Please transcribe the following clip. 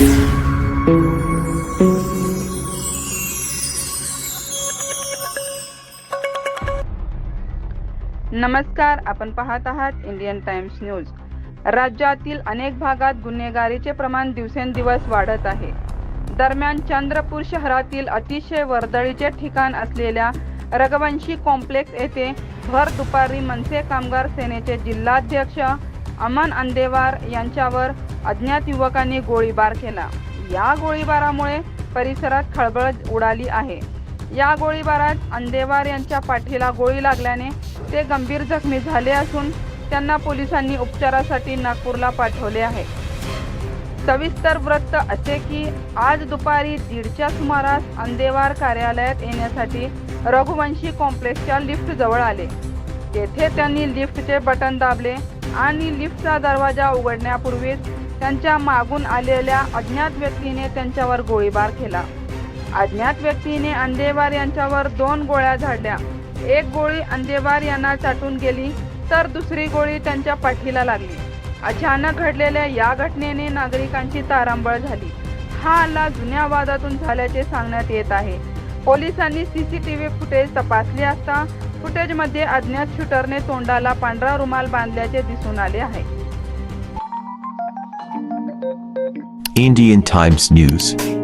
नमस्कार आपण पाहत आहात इंडियन टाइम्स न्यूज राज्यातील अनेक भागात गुन्हेगारीचे प्रमाण दिवसेंदिवस वाढत आहे. दरम्यान चंद्रपूर शहरातील अतिशय वर्दळीचे ठिकाण असलेल्या रघवंशी कॉम्प्लेक्स येथे भर दुपारी मनसे कामगार सेनेचे जिल्हाध्यक्ष अमन अंदेवार यांच्यावर अज्ञात युवकांनी गोळीबार केला. या गोळीबारामुळे परिसरात खळबळ उडाली आहे. या गोळीबारात अंदेवार यांच्या पाठीला गोळी लागल्याने ते गंभीर जखमी झाले असून त्यांना पोलिसांनी उपचारासाठी नागपूरला पाठवले आहे. सविस्तर वृत्त असे की आज दुपारी दीडच्या सुमारास अंदेवार कार्यालयात येण्यासाठी रघुवंशी कॉम्प्लेक्सच्या लिफ्ट जवळ आले. तेथे त्यांनी लिफ्टचे बटन दाबले आणि लिफ्टचा दरवाजा उघडण्यापूर्वीच त्यांच्या मागून आलेल्या अज्ञात व्यक्तीने त्यांच्यावर गोळीबार केला. अज्ञात व्यक्तीने अंदेवार यांच्यावर दोन गोळ्या झाडल्या. एक गोळी अंदेवार यांना चाटून गेली तर दुसरी गोळी त्यांच्या पाठीला लागली. अचानक घडलेल्या या घटनेने नागरिकांची तारांबळ झाली. हा हल्ला जुन्या वादातून झाल्याचे सांगण्यात येत आहे. पोलिसांनी सीसीटीव्ही फुटेज तपासले असता फुटेजमध्ये अज्ञात शूटरने तोंडाला पांढरा रुमाल बांधल्याचे दिसून आले आहे. Indian Times News.